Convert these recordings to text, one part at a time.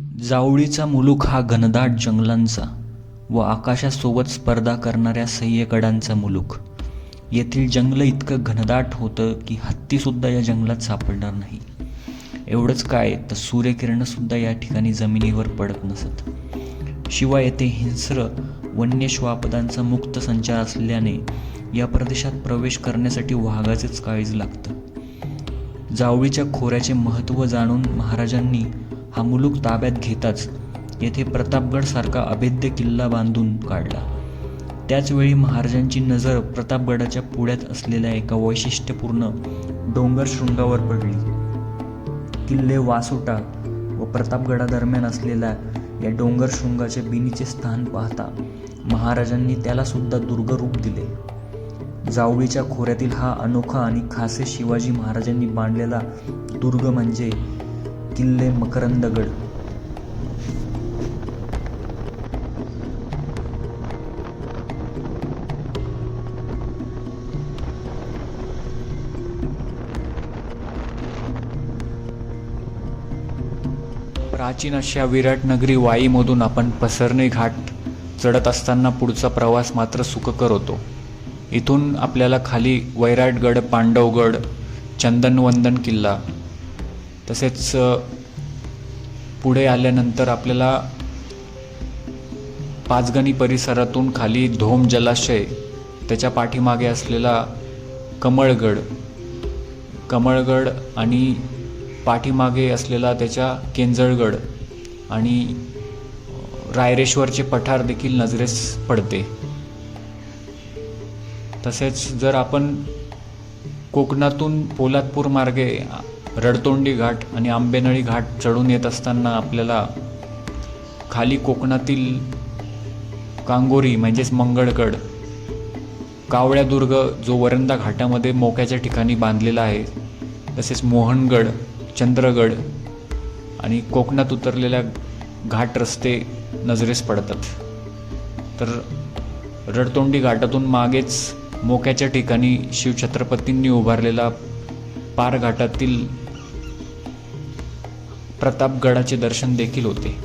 जावळीचा मुलूक हा घनदाट जंगलांचा व आकाशासोबत स्पर्धा करणाऱ्या सह्यकडांचा मुलूक. येथील जंगल इतकं घनदाट होतं की हत्तीसुद्धा या जंगलात सापडणार नाही. एवढंच काय तर सूर्यकिरणंसुद्धा या ठिकाणी जमिनीवर पडत नसत. शिवाय येथे हिंस्र वन्य श्वापदांचा मुक्त संचार असल्याने या प्रदेशात प्रवेश करण्यासाठी वाघाचेच काळीज लागतं. जावळीच्या खोऱ्याचे महत्त्व जाणून महाराजांनी हा मुलूक ताब्यात घेताच येथे प्रतापगडसारखा अभेद्य किल्ला बांधून काढला. त्याचवेळी महाराजांची नजर प्रतापगडाच्या पुढ्यात असलेल्या एका वैशिष्ट्यपूर्ण डोंगर शृंगावर पडली. किल्ले वासोटा व प्रतापगडादरम्यान असलेल्या या डोंगर शृंगाचे बिनीचे स्थान पाहता महाराजांनी त्याला सुद्धा दुर्गरूप दिले. जावळीच्या खोऱ्यातील हा अनोखा आणि खासे शिवाजी महाराजांनी बांधलेला दुर्ग म्हणजे किल्ले मकरंदगड. प्राचीन अशा विराट नगरी वाईमधून आपण पसरणे घाट चढत असताना पुढचा प्रवास मात्र सुखकर होतो. इथून आपल्याला खाली वैराटगड पांडवगड चंदनवंदन किल्ला तसेच पुढे आल्यानंतर आपल्याला पाचगणी परिसरातून खाली धोम जलाशय त्याच्या पाठीमागे असलेला कमळगड कमळगड आणि पाठीमागे असलेला त्याच्या केंजळगड आणि रायरेश्वरचे पठार देखील नजरेस पडते. तसेच जर आपण कोकणातून पोलादपूर मार्गे रडतोंडी घाट आणि आंबेनळी घाट चढून येत असताना आपल्याला खाली कोकणातील कांगोरी म्हणजेच मंगळगड कावळ्यादुर्ग जो वरंदा घाटामध्ये मोक्याच्या ठिकाणी बांधलेला आहे तसेच मोहनगड चंद्रगड आणि कोकणात उतरलेल्या घाट रस्ते नजरेस पडतात. तर रडतोंडी घाटातून मागेच मोक्याच्या ठिकाणी शिवछत्रपतींनी उभारलेला पार घाटातील प्रतापगडाचे दर्शन देखील होते.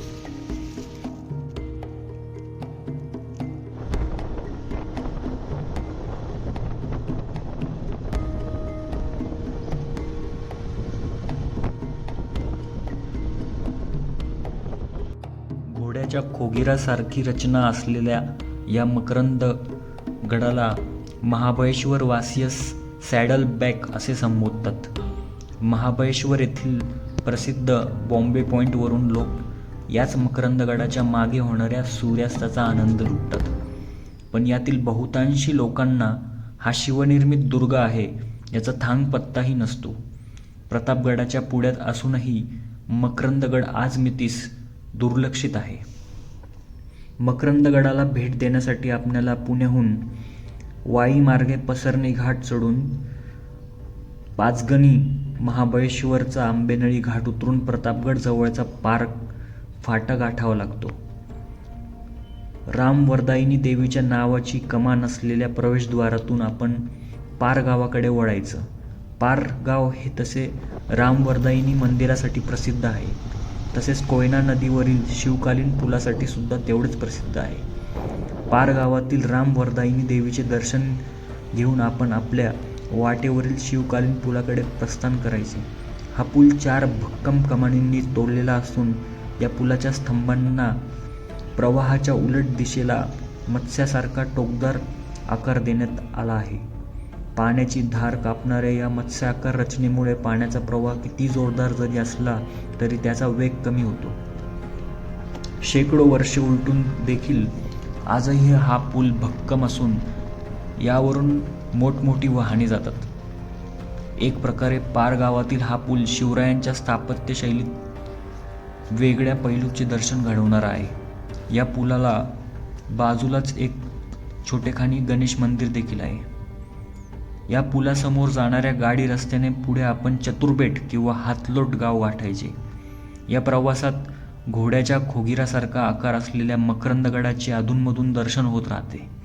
घोड्याच्या खोगिरासारखी रचना असलेल्या या मकरंद गडाला महाबळेश्वर वासियस सॅडल बॅक असे संबोधतात. महाबळेश्वर येथील प्रसिद्ध बॉम्बे पॉईंटवरून लोक याच मकरंदगडाच्या मागे होणाऱ्या सूर्यास्ताचा आनंद लुटतात. पण यातील बहुतांशी लोकांना हा शिवनिर्मित दुर्ग आहे याचा थांग पत्ताही नसतो. प्रतापगडाच्या पुढ्यात असूनही मकरंदगड आज मितीस दुर्लक्षित आहे. मकरंदगडाला भेट देण्यासाठी आपल्याला पुण्याहून वाई मार्गे पसरणे घाट चढून पाचगणी महाबळेश्वरचा आंबेनळी घाट उतरून प्रतापगड जवळचा पार्क फाटा गाठावा लागतो. रामवरदायिनी देवीच्या नावाची कमान असलेल्या प्रवेशद्वारातून आपण पार गावाकडे वळायचं. पार गाव हे तसे रामवरदायिनी मंदिरासाठी प्रसिद्ध आहे. तसेच कोयना नदीवरील शिवकालीन पुलासाठी सुद्धा तेवढेच प्रसिद्ध आहे. पार गावातील रामवरदायिनी देवीचे दर्शन घेऊन आपण आपल्या वाटेवरील शिवकालीन पुलाकडे प्रस्थान करायचे. हा पूल चार भक्कम कमानींनी तोडलेला असून या पुलाच्या स्तंभांना प्रवाहाच्या उलट दिशेला मत्स्यासारखा टोकदार आकार देण्यात आला आहे. पाण्याची धार कापणाऱ्या या मत्स्याकार रचनेमुळे पाण्याचा प्रवाह किती जोरदार जरी असला तरी त्याचा वेग कमी होतो. शेकडो वर्षे उलटून देखील आजही हा पूल भक्कम असून यावरून मोठमोठी वाहने जातात. एक प्रकारे पार गावातील हा पूल शिवरायांच्या स्थापत्यशैलीत वेगळ्या पैलूचे दर्शन घडवणारा आहे. या पुलाला बाजूलाच एक छोटेखानी गणेश मंदिर देखील आहे. या पुलासमोर जाणाऱ्या गाडी रस्त्याने पुढे आपण चतुर्बेट किंवा हातलोट गाव गाठायचे या प्रवासात घोड्याच्या खोगिरासारखा आकार असलेल्या मकरंदगडाचे अधूनमधून दर्शन होत राहते.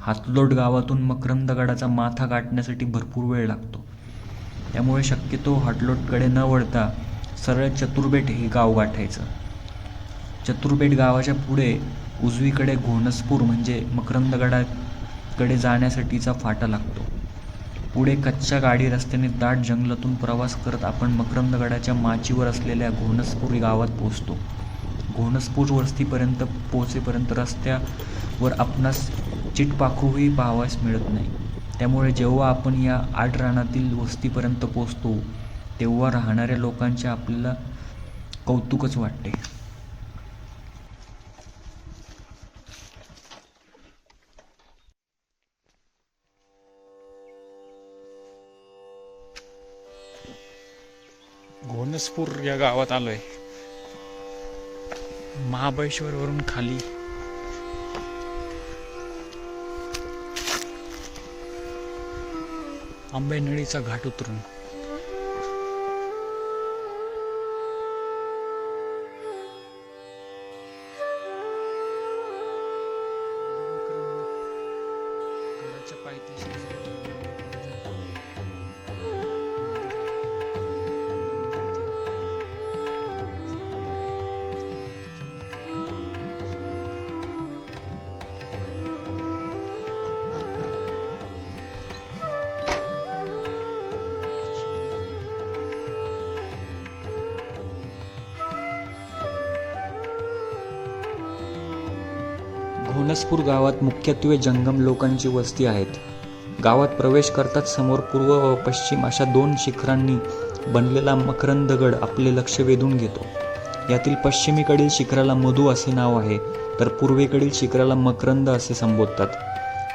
हातलोट गावातून मकरंदगडाचा माथा गाठण्यासाठी भरपूर वेळ लागतो. त्यामुळे शक्यतो हातलोटकडे न वळता सरळ चतुर्बेट हे गाव गाठायचं. चतुर्बेट गावाच्या पुढे उजवीकडे घोणसपूर म्हणजे मकरंदगडाकडे जाण्यासाठीचा फाटा लागतो. पुढे कच्च्या गाडी रस्त्याने दाट जंगलातून प्रवास करत आपण मकरंदगडाच्या माचीवर असलेल्या घोणसपूर गावात पोचतो घोणसपूर वस्तीपर्यंत पोचेपर्यंत रस्त्यावर आपणास चिटपाखरूही पाहावयास मिळत नाही. त्यामुळे जेव्हा आपण या आठ रानातील वस्तीपर्यंत पोचतो तेव्हा राहणाऱ्या लोकांचे आपल्याला कौतुकच वाटते. घोणसपूर या गावात आलोय. महाबळेश्वरवरून खाली आंबेनळीचा घाट उतरून. गडाच्या पायथ्याशी घोणसपूर गावात मुख्यत्वे जंगम लोकांची वस्ती आहेत. गावात प्रवेश करताच समोर पूर्व व पश्चिम अशा दोन शिखरांनी बनलेला मकरंदगड आपले लक्ष वेधून घेतो. यातील पश्चिमेकडील शिखराला मधू असे नाव आहे तर पूर्वेकडील शिखराला मकरंद असे संबोधतात.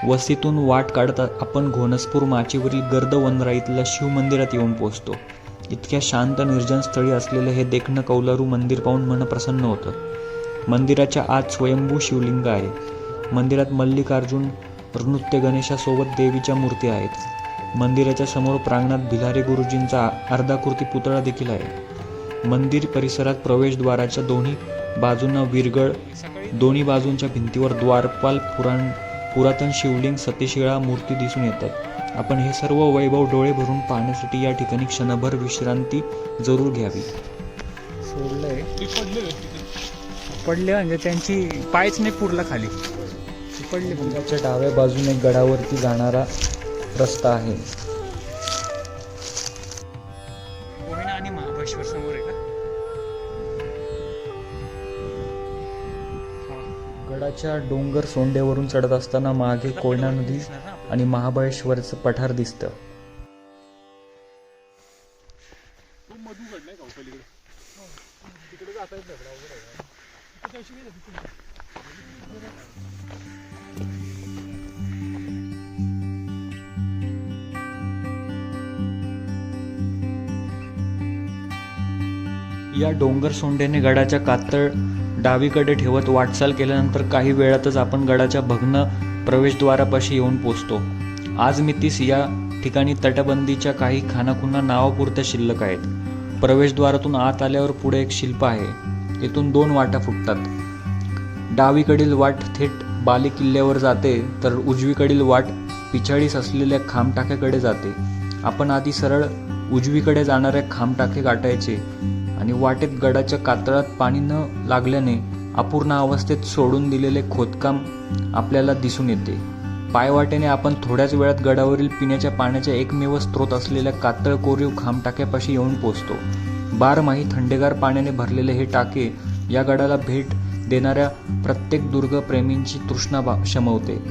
वस्तीतून वाट काढत आपण घोणसपूर माचीवरील गर्द वनराईतल्या शिवमंदिरात येऊन पोहोचतो. इतक्या शांत निर्जन स्थळी असलेले हे देखणं कौलारू मंदिर पाहून मन प्रसन्न होतं. मंदिराच्या आत स्वयंभू शिवलिंग आहे. मंदिरात मल्लिकार्जुन नृत्य गणेशासोबत देवीच्या मूर्ती आहेत. मंदिराच्या समोर प्रांगणात भिलारे गुरुजींचा अर्धाकृती पुतळा देखील आहे. मंदिर परिसरात प्रवेशद्वाराच्या दोन्ही बाजूंना विरगळ दोन्ही बाजूंच्या भिंतीवर द्वारपाल पुराण पुरातन शिवलिंग सतीशिळा मूर्ती दिसून येतात. आपण हे सर्व वैभव डोळे भरून पाहण्यासाठी या ठिकाणी क्षणभर विश्रांती जरूर घ्यावी. सोडलंय. पडले म्हणजे त्यांची पायच नाही पुरला खाली. मंदिराच्या डाव्या बाजूने गडावरती जाणारा रस्ता आहे कोयना आणि महाबळेश्वर समोर आहे का. गडाच्या डोंगर सोंडेवरून चढत असताना मागे कोयना नदी. आणि महाबळेश्वरचं पठार दिसतं या डोंगर सोंडेने गडाच्या कातळ डावीकडे ठेवत वाटचाल केल्यानंतर काही वेळातच आपण गडाच्या भग्न प्रवेशद्वारापाशी येऊन पोचतो. आज मितीस या ठिकाणी तटबंदीच्या काही खानाखुणा नावापुरत्या शिल्लक आहेत. प्रवेशद्वारातून आत आल्यावर पुढे एक शिल्प आहे. येथून दोन वाटा फुटतात. डावीकडील वाट थेट बाले किल्ल्यावर जाते तर उजवीकडील वाट पिछाडीस असलेल्या खामटाक्याकडे जाते. आपण आधी सरळ उजवीकडे जाणाऱ्या खामटाके गाठायचे आणि वाटेत गडाच्या कातळात पाणी न लागल्याने अपूर्ण अवस्थेत सोडून दिलेले खोदकाम आपल्याला दिसून येते. पायवाटेने आपण थोड्याच वेळात गडावरील पिण्याच्या पाण्याच्या एकमेव स्रोत असलेल्या कातळ कोरीव खामटाक्यापाशी येऊन पोचतो बारमाही थंडेगार पाण्याने भरलेले हे टाके या गडाला भेट देणाऱ्या प्रत्येक दुर्ग प्रेमींची तृष्णा शमवते.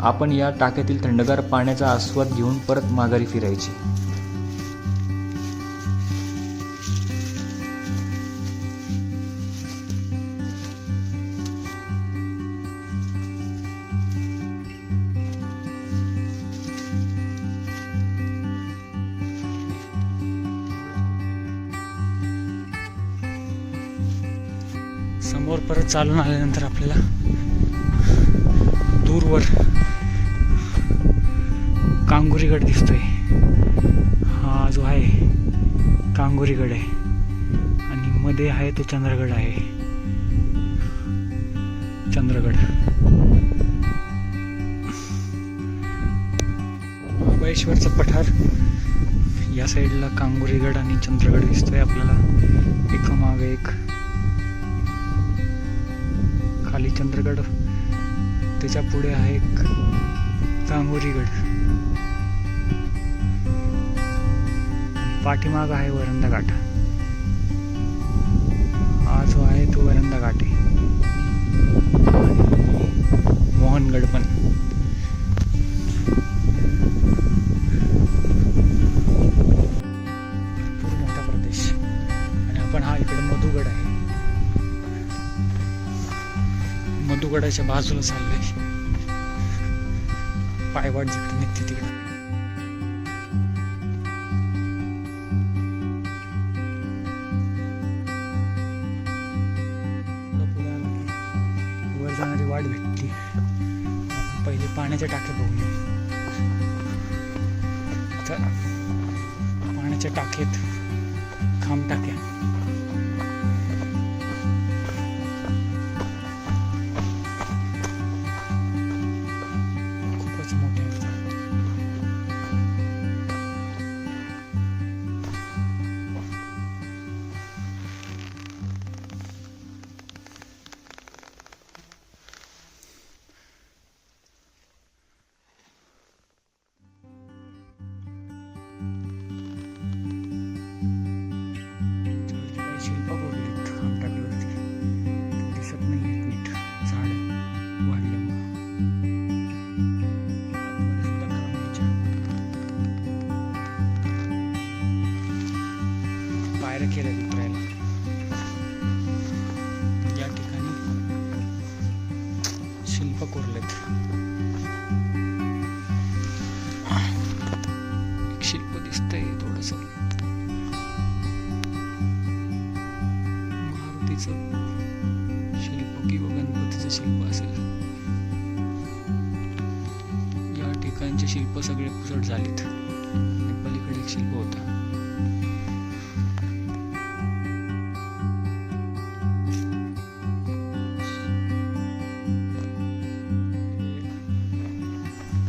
आपण या टाक्यातील थंडगार पाण्याचा आस्वाद घेऊन परत माघारी फिरायची. चालून आल्यानंतर आपल्याला दूरवर कांगुरीगड दिसतोय. हा जो आहे कांगुरीगड आहे. आणि मध्ये आहे तो चंद्रगड आहे. चंद्रगड. महाबळेश्वरचं पठार या साईडला कांगुरीगड आणि चंद्रगड दिसतोय. आपल्याला एका मागे एक खाली चंद्रगड. त्याच्या पुढे आहे एक चांगोरीगड. पाठीमाग आहे वरंदा घाट. हा जो आहे तो वरंदा घाट आहे. मधुगडाच्या बाजूला चालले. पायवाट जिकडे निघते तिकडे. वर जाणारी वाट भेटली. पहिले पाण्याच्या टाक्या बघून चला पाण्याच्या टाकीत खांब टाक्या. शिल्प झालीत. आणि पलीकडे एक शिल्प होता.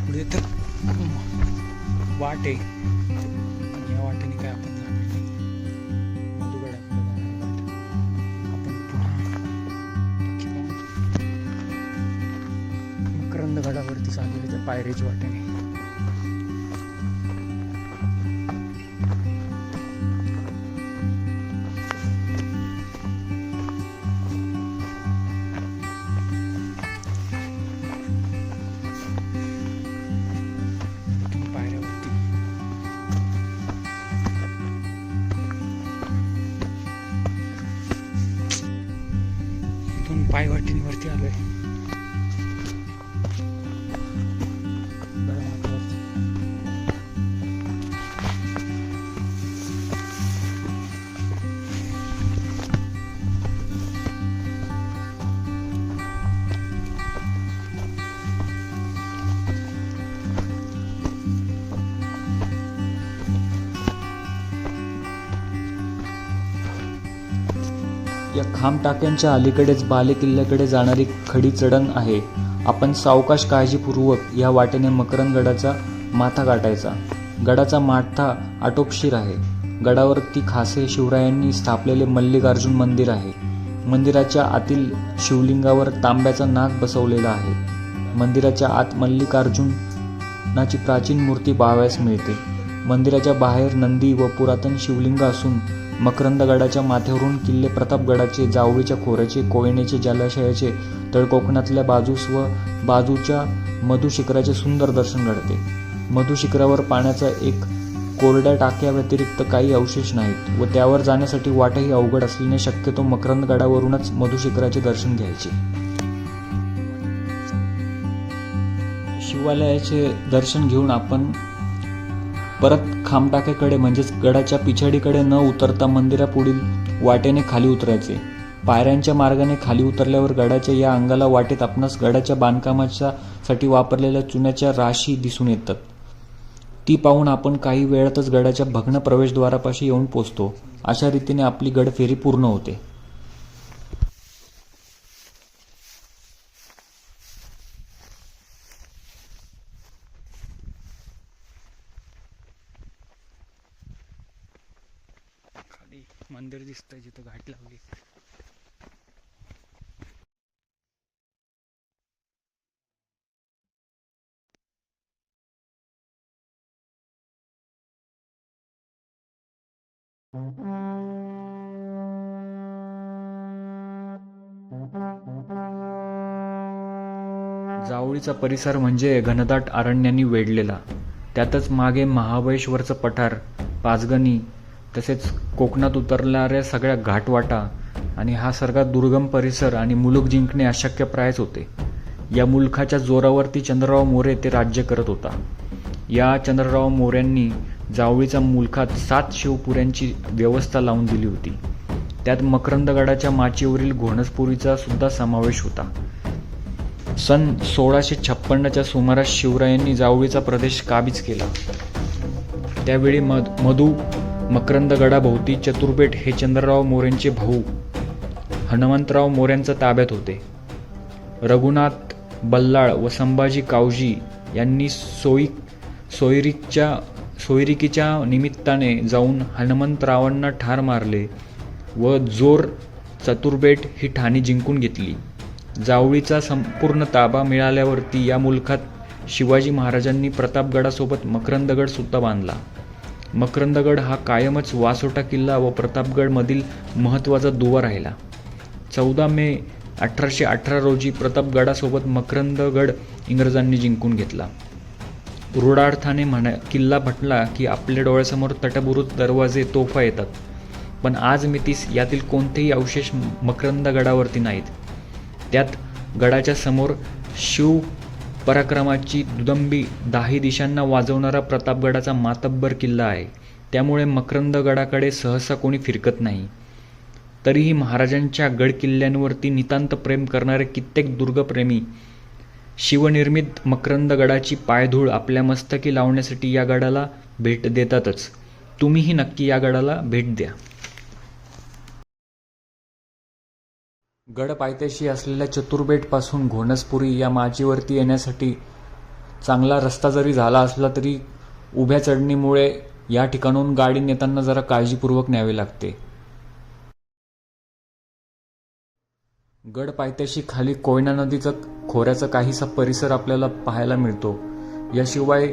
पुढे तर वाट. आहे आणि या वाटेने काय आपण जाणार? नाही मधुगड आपलं जाणार वाट आपण पुन्हा मकरंद गडावरती चालू आहे त्या वाटेने. पायवाटींवरती आलो आहे या खामटाक्यांच्या अलीकडेच बाले किल्ल्याकडे जाणारी खडी चढण आहे. आपण सावकाश काळजीपूर्वक या वाटेने मकरंदगडाचा माथा गाठायचा. गडाचा माथा आटोपशीर आहे. गडावरती खासे शिवरायांनी स्थापलेले मल्लिकार्जुन मंदिर आहे. मंदिराच्या आतील शिवलिंगावर तांब्याचा नाग बसवलेला आहे. मंदिराच्या आत मल्लिकार्जुनाची प्राचीन मूर्ती पाहावयास मिळते. मंदिराच्या बाहेर नंदी व पुरातन शिवलिंग असून मकरंदगडाच्या माथ्यावरून किल्ले प्रतापगडाचे जावळीच्या खोऱ्याचे कोयनेचे जलाशयाचे तळकोकणातल्या बाजूस व बाजूच्या मधुशिखराचे सुंदर दर्शन घडते. मधुशिखरावर पाण्याचा एक कोरड्या टाक्याव्यतिरिक्त काही अवशेष नाहीत व त्यावर जाण्यासाठी वाटही अवघड असल्याने शक्यतो मकरंदगडावरूनच मधुशिखराचे दर्शन घ्यायचे. शिवालयाचे दर्शन घेऊन आपण परत खांबटाक्याकडे म्हणजेच गडाच्या पिछाडीकडे न उतरता मंदिरापुढील वाटेने खाली उतरायचे. पायऱ्यांच्या मार्गाने खाली उतरल्यावर गडाच्या या अंगाला वाटेत आपणास गडाच्या बांधकामाच्या साठी वापरलेल्या चुन्याच्या राशी दिसून येतात. ती पाहून आपण काही वेळातच गडाच्या भग्न प्रवेशद्वारापाशी येऊन पोचतो. अशा रीतीने आपली गडफेरी पूर्ण होते. दिसतंय जिथं घाट लावली. जावळीचा परिसर म्हणजे घनदाट अरण्यांनी वेढलेला. त्यातच मागे महाबळेश्वरचं पठार पाचगणी तसेच कोकणात उतरणाऱ्या सगळ्या घाटवाटा आणि हा सगळा दुर्गम परिसर आणि मुलूक जिंकणे अशक्यप्रायच होते. या मुलखाच्या जोरावरती चंद्रराव मोरे ते राज्य करत होता. या चंद्रराव मोऱ्यांनी जावळीचा मुलखात सात शिवपुऱ्यांची व्यवस्था लावून दिली होती. त्यात मकरंदगडाच्या माचीवरील घोणसपुरीचा सुद्धा समावेश होता. सन सोळाशे छप्पन्नच्या सुमारास शिवरायांनी जावळीचा प्रदेश काबीज केला. त्यावेळी मध मधू मकरंदगडाभोवती चतुर्बेट हे चंद्रराव मोरेंचे भाऊ. हनुमंतराव मोऱ्यांच्या ताब्यात होते. रघुनाथ बल्लाळ व संभाजी कावजी यांनी सोयी सोयरिकच्या सोयरिकीच्या निमित्ताने जाऊन हनुमंतरावांना ठार मारले व जोर चतुर्बेट ही ठाणी जिंकून घेतली. जावळीचा संपूर्ण ताबा मिळाल्यावरती या मुलखात शिवाजी महाराजांनी प्रतापगडासोबत मकरंदगड सुद्धा बांधला. मकरंदगड हा कायमच वासोटा किल्ला व प्रतापगडमधील महत्त्वाचा दुवा राहिला. चौदा मे अठराशे अठरा रोजी प्रतापगडासोबत मकरंदगड इंग्रजांनी जिंकून घेतला. रूढार्थाने म्हणा किल्ला म्हटला की आपल्या डोळ्यासमोर तटबुरुज दरवाजे तोफा येतात. पण आज मितीस यातील कोणतेही अवशेष मकरंदगडावरती नाहीत. त्यात गडाच्या समोर शिव पराक्रमाची दुदंबी दाही दिशांना वाजवणारा प्रतापगडाचा मातब्बर किल्ला आहे. त्यामुळे मकरंदगडाकडे सहसा कोणी फिरकत नाही. तरीही महाराजांच्या गडकिल्ल्यांवरती नितांत प्रेम करणारे कित्येक दुर्गप्रेमी शिवनिर्मित मकरंदगडाची पायधूळ आपल्या मस्तकी लावण्यासाठी या गडाला भेट देतातच. तुम्हीही नक्की या गडाला भेट द्या. गड पायथ्याशी असलेल्या चतुर्बेटपासून घोणसपुरी या माचीवरती येण्यासाठी चांगला रस्ता जरी झाला असला तरी उभ्या चढणीमुळे या ठिकाणून गाडी नेताना जरा काळजीपूर्वक न्यावे लागते. गड पायथ्याशी खाली कोयना नदीचा खोऱ्याचा काहीसा परिसर आपल्याला पाहायला मिळतो. याशिवाय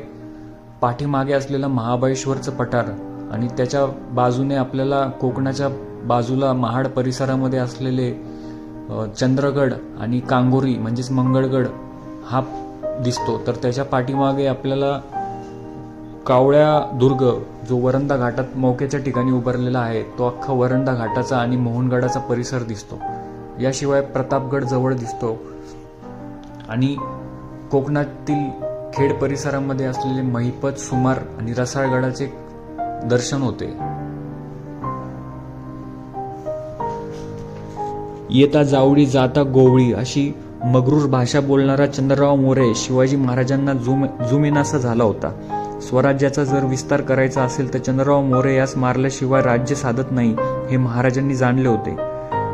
पाठीमागे असलेलं महाबळेश्वरचं पठार आणि त्याच्या बाजूने आपल्याला कोकणाच्या बाजूला महाड परिसरामध्ये असलेले चंद्रगड आणि कांगोरी म्हणजेच मंगळगड हा दिसतो. तर त्याच्या पाठीमागे आपल्याला कावळ्या दुर्ग जो वरंदा घाटात मोक्याच्या ठिकाणी उभारलेला आहे तो अख्खा वरंदा घाटाचा आणि मोहनगडाचा परिसर दिसतो. याशिवाय प्रतापगड जवळ दिसतो. आणि कोकणातील खेड परिसरामध्ये असलेले महिपत सुमार आणि रसाळगडाचे दर्शन होते. येता जावळी जाता गोवळी अशी मगरूर भाषा बोलणारा चंद्रराव मोरे शिवाजी महाराजांना जुम जुमेनासा झाला होता. स्वराज्याचा जर विस्तार करायचा असेल तर चंद्रराव मोरे यास मारल्याशिवाय राज्य साधत नाही हे महाराजांनी जाणले होते.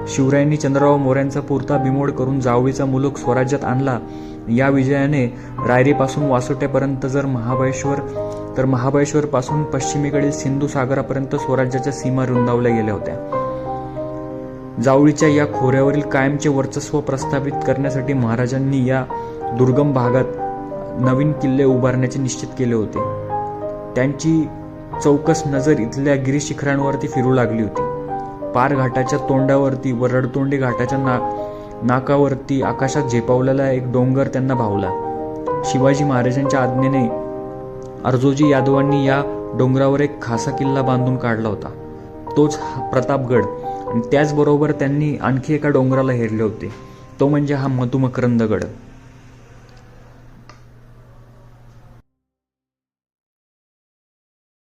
शिवरायांनी चंद्रराव मोऱ्यांचा पुरता बिमोड करून जावळीचा मुलूक स्वराज्यात आणला. या विजयाने रायरीपासून वासोट्यापर्यंत जर महाबळेश्वर तर महाबळेश्वरपासून पश्चिमेकडील सिंधू सागरापर्यंत स्वराज्याच्या सीमा रुंदावल्या गेल्या होत्या. जावळीच्या या खोऱ्यावरील कायमचे वर्चस्व प्रस्थापित करण्यासाठी महाराजांनी या दुर्गम भागात नवीन किल्ले उभारण्याचे निश्चित केले होते. त्यांची चौकस नजर इथल्या गिरीशिखरांवरती फिरू लागली होती. पार घाटाच्या तोंडावरती व रडतोंडे घाटाच्या ना नाकावरती आकाशात झेपावलेला एक डोंगर त्यांना भावला. शिवाजी महाराजांच्या आज्ञेने अर्जोजी यादवांनी या डोंगरावर एक खासा किल्ला बांधून काढला होता. तोच हा प्रतापगड. आणि त्याचबरोबर त्यांनी आणखी एका डोंगराला हेरले होते. तो म्हणजे हा मधुमकरंदगड.